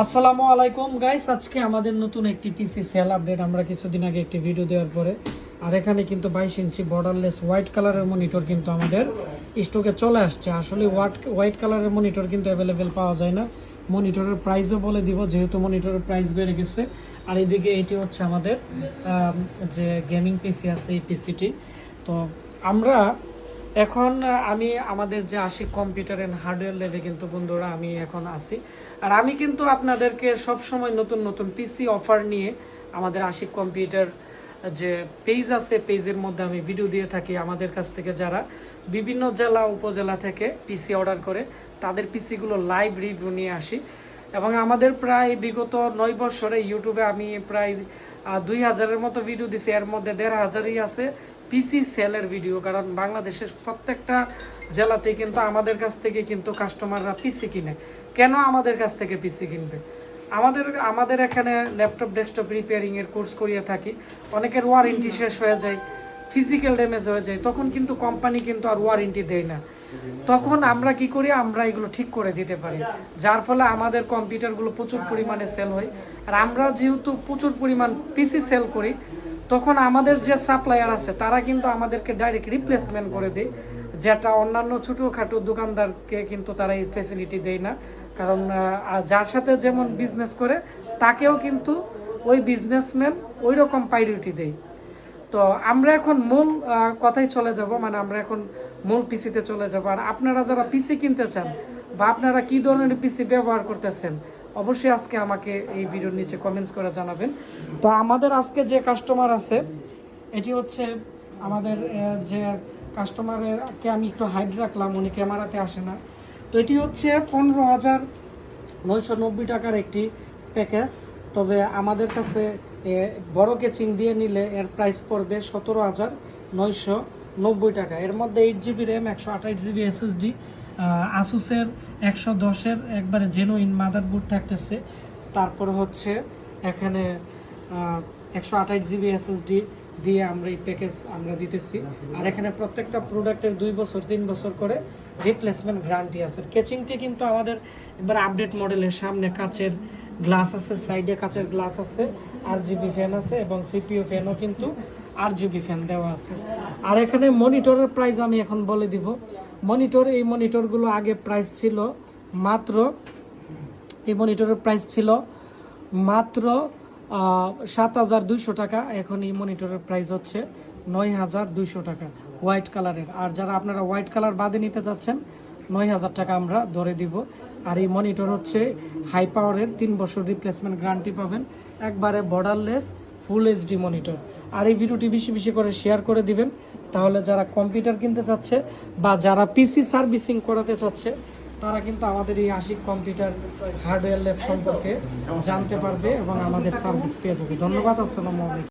আসসালামু আলাইকুম গাইস আজকে আমাদের নতুন একটি পিসি সেল আপডেট আমরা কিছুদিন আগে একটি ভিডিও দেওয়ার পরে, আর এখানে কিন্তু বাইশ ইঞ্চি বর্ডারলেস হোয়াইট কালারের মনিটর কিন্তু আমাদের স্টকে চলে আসছে। আসলে হোয়াইট হোয়াইট কালারের মনিটর কিন্তু অ্যাভেলেবেল পাওয়া যায় না। মনিটরের প্রাইসও বলে দিব, যেহেতু মনিটরের প্রাইস বেড়ে গেছে। আর এদিকে এটি হচ্ছে আমাদের যে গেমিং পিসি আছে এই পিসিটি তো আমরা এখন আমি আমাদের যে আশিক কম্পিউটার অ্যান্ড হার্ডওয়্যার লেভে কিন্তু বন্ধুরা আমি এখন আছি। আর আমি কিন্তু আপনাদেরকে সব সময় নতুন নতুন পিসি অফার নিয়ে আমাদের আশিক কম্পিউটার যে পেজ আছে পেজের মধ্যে আমি ভিডিও দিয়ে থাকি আমাদের কাছ থেকে যারা বিভিন্ন জেলা, উপজেলা থেকে পিসি অর্ডার করে, তাদের পিসিগুলো লাইভ রিভিউ নিয়ে আসি। এবং আমাদের প্রায় বিগত নয় বছরে ইউটিউবে আমি প্রায় দুই হাজারের মতো ভিডিও দিছে, এর মধ্যে দেড় হাজারই আছে পিসি সেলের ভিডিও কারণ বাংলাদেশের প্রত্যেকটা জেলাতে কিন্তু আমাদের কাছ থেকে কিন্তু কাস্টমাররা পিসি কিনে। কেন আমাদের কাছ থেকে পিসি কিনবে? আমাদের আমাদের এখানে ল্যাপটপ ডেস্কটপ রিপেয়ারিংয়ের কোর্স করিয়ে থাকি। অনেকের ওয়ারেন্টি শেষ হয়ে যায়। ফিজিক্যাল ড্যামেজ হয়ে যায়, তখন কিন্তু কোম্পানি কিন্তু আর ওয়ারেন্টি দেয় না। তখন আমরা কি করি? আমরা এগুলো ঠিক করে দিতে পারি। যার ফলে আমাদের কম্পিউটারগুলো প্রচুর পরিমাণে সেল হয়। আর আমরা যেহেতু প্রচুর পরিমাণ পিসি সেল করি, তখন আমাদের যে সাপ্লায়ার আছে, তারা কিন্তু আমাদেরকে ডাইরেক্ট রিপ্লেসমেন্ট করে দেয়। যেটা অন্যান্য ছোটোখাটো দোকানদারকে কিন্তু তারা এই ফেসিলিটি দেয় না। কারণ যার সাথে যেমন বিজনেস করে, তাকেও কিন্তু ওই বিজনেসম্যান ওই রকম প্রায়োরিটি দেয়। তো আমরা এখন মূল কথাই চলে যাব মানে আমরা এখন মূল পিসিতে চলে যাব। আর আপনারা যারা পিসি কিনতে চান বা আপনারা কি ধরনের পিসি ব্যবহার করতেছেন, অবশ্যই আজকে আমাকে এই ভিডিওর নিচে কমেন্টস করে জানাবেন। তো আমাদের আজকে যে কাস্টমার আছে, এটি হচ্ছে আমাদের যে কাস্টমারেরকে আমি একটু হাইড রাখলাম, উনি ক্যামেরাতে আসে না। তো এটি হচ্ছে পনেরো হাজার নয়শো নব্বই টাকার একটি প্যাকেজ তবে আমাদের কাছে বড় কেচিং দিয়ে নিলে এর প্রাইস পড়বে সতেরো হাজার নয়শো নব্বই টাকা। এর মধ্যে এইট জিবি র্যাম একশো আঠাশ জিবি এসএসডি আসুসের একশো দশের একবারে জেনুইন মাদারবোর্ড থাকতেছে। তারপর হচ্ছে এখানে একশো আঠাশ জিবি এসএসডি দিয়ে আমরা এই প্যাকেজ আমরা দিতেছি। আর এখানে প্রত্যেকটা প্রোডাক্টের দুই বছর, তিন বছর করে রিপ্লেসমেন্ট গ্যারান্টি আছে। কেচিংটি কিন্তু আমাদের এবার আপডেট মডেলের সামনে কাচের গ্লাস আছে সাইডে কাচের গ্লাস আছে আর জিবি ফ্যান আছে এবং সিপিও ফ্যানও কিন্তু আর জিবি ফ্যান দেওয়া আছে। আর এখানে মনিটরের প্রাইস আমি এখন বলে দিব। মনিটর, এই মনিটরগুলো আগে প্রাইস ছিল মাত্র, এই মনিটরের প্রাইস ছিল মাত্র সাত হাজার দুইশো টাকা। এখন এই মনিটরের প্রাইস হচ্ছে নয় হাজার দুইশো টাকা। হোয়াইট কালারের আর যারা আপনারা হোয়াইট কালার বাদে নিতে চাচ্ছেন নয় হাজার টাকা আমরা ধরে দিব। আর এই মনিটর হচ্ছে হাই পাওয়ারের তিন বছর রিপ্লেসমেন্ট গ্যারান্টি পাবেন। একবারে বর্ডারলেস ফুল এইচডি মনিটর আর এই ভিডিওটি বেশি বেশি করে শেয়ার করে দিবেন। তাহলে যারা কম্পিউটার কিনতে চাচ্ছে বা যারা পিসি সার্ভিসিং করাতে চাচ্ছে, তারা কিন্তু আমাদের এই আশিক কম্পিউটার হার্ডওয়্যার ল্যাব সম্পর্কে জানতে পারবে এবং আমাদের সার্ভিস পেয়ে যাবে। ধন্যবাদ, আসসালামু আলাইকুম।